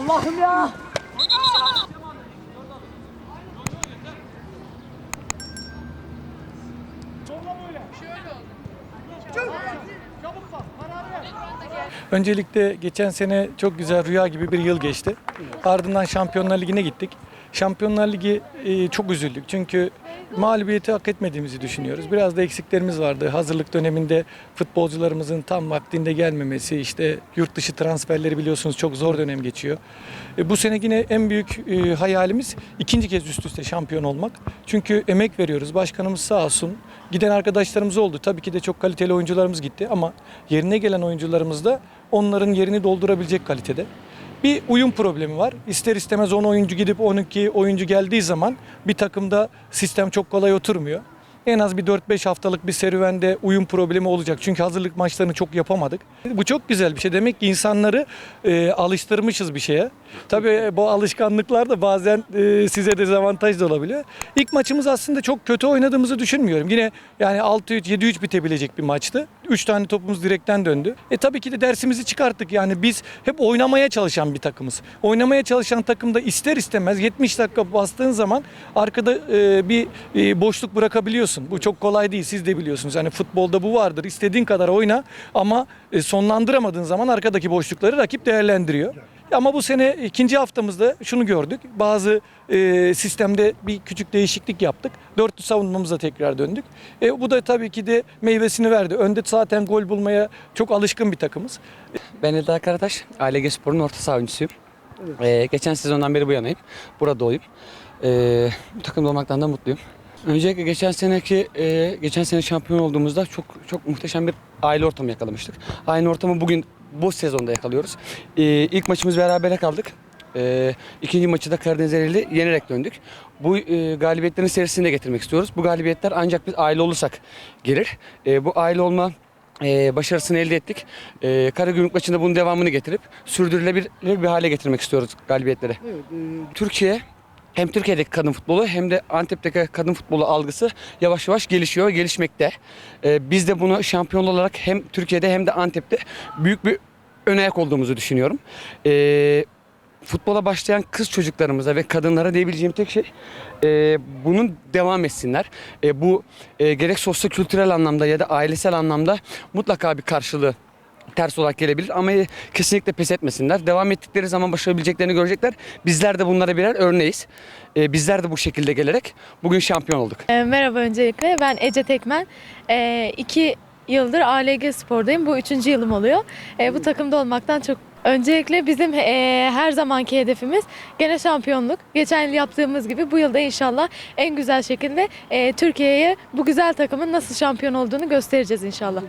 Allah'ım ya. Zorla böyle. Şöyle. Çabuk bas. Bana ver. Öncelikle geçen sene çok güzel rüya gibi bir yıl geçti. Ardından Şampiyonlar Ligi'ne gittik. Şampiyonlar Ligi e, çok üzüldük çünkü mağlubiyeti hak etmediğimizi düşünüyoruz. Biraz da eksiklerimiz vardı. Hazırlık döneminde futbolcularımızın tam vaktinde gelmemesi, işte yurt dışı transferleri biliyorsunuz çok zor dönem geçiyor. E, bu sene yine en büyük e, hayalimiz ikinci kez üst üste şampiyon olmak. Çünkü emek veriyoruz. Başkanımız sağ olsun. Giden arkadaşlarımız oldu. Tabii ki de çok kaliteli oyuncularımız gitti ama yerine gelen oyuncularımız da onların yerini doldurabilecek kalitede. Bir uyum problemi var. İster istemez 10 oyuncu gidip 12 oyuncu geldiği zaman bir takımda sistem çok kolay oturmuyor. En az bir 4-5 haftalık bir serüvende uyum problemi olacak. Çünkü hazırlık maçlarını çok yapamadık. Bu çok güzel bir şey. Demek ki insanları e, alıştırmışız bir şeye. Tabii e, bu alışkanlıklar da bazen e, size dezavantaj da olabiliyor. İlk maçımız aslında çok kötü oynadığımızı düşünmüyorum. Yine yani 6-3, 7-3 bitebilecek bir maçtı. 3 tane topumuz direkten döndü. E tabii ki de dersimizi çıkarttık. Yani biz hep oynamaya çalışan bir takımız. Oynamaya çalışan takımda ister istemez 70 dakika bastığın zaman arkada e, bir e, boşluk bırakabiliyorsun. Bu çok kolay değil. Siz de biliyorsunuz. Yani futbolda bu vardır. İstediğin kadar oyna ama e, sonlandıramadığın zaman arkadaki boşlukları rakip değerlendiriyor. Ama bu sene ikinci haftamızda şunu gördük. Bazı e, sistemde bir küçük değişiklik yaptık. Dörtlü savunmamıza tekrar döndük. E, bu da tabii ki de meyvesini verdi. Önde zaten gol bulmaya çok alışkın bir takımız. Ben Eldar Karataş, Aile Spor'un orta saha oyuncusuyum. Ee, geçen sezondan beri bu yanayım. Burada doğuyum. Ee, bu takımda olmaktan da mutluyum. Öncelikle geçen seneki e, geçen sene şampiyon olduğumuzda çok çok muhteşem bir aile ortamı yakalamıştık. Aynı ortamı bugün bu sezonda yakalıyoruz. Ee, ilk maçımız berabere kaldık. Ee, ikinci maçı da Karadeniz Ereli yenerek döndük. Bu e, galibiyetlerin serisini de getirmek istiyoruz. Bu galibiyetler ancak biz aile olursak gelir. Ee, bu aile olma e, başarısını elde ettik. E, Karagümrük maçında bunun devamını getirip sürdürülebilir bir hale getirmek istiyoruz galibiyetleri. Türkiye hem Türkiye'deki kadın futbolu hem de Antep'teki kadın futbolu algısı yavaş yavaş gelişiyor, gelişmekte. E, biz de bunu şampiyon olarak hem Türkiye'de hem de Antep'te büyük bir ön ayak olduğumuzu düşünüyorum. E, futbola başlayan kız çocuklarımıza ve kadınlara diyebileceğim tek şey e, bunun devam etsinler. E, bu e, gerek sosyo-kültürel anlamda ya da ailesel anlamda mutlaka bir karşılığı ters olarak gelebilir ama kesinlikle pes etmesinler. Devam ettikleri zaman başarabileceklerini görecekler. Bizler de bunlara birer örneğiz. E, bizler de bu şekilde gelerek bugün şampiyon olduk. E, Merhaba öncelikle ben Ece Tekmen. E, iki yıldır ALG Spor'dayım. Bu üçüncü yılım oluyor. E, bu takımda olmaktan çok Öncelikle bizim e, her zamanki hedefimiz gene şampiyonluk. Geçen yıl yaptığımız gibi bu yılda inşallah en güzel şekilde e, Türkiye'ye bu güzel takımın nasıl şampiyon olduğunu göstereceğiz inşallah.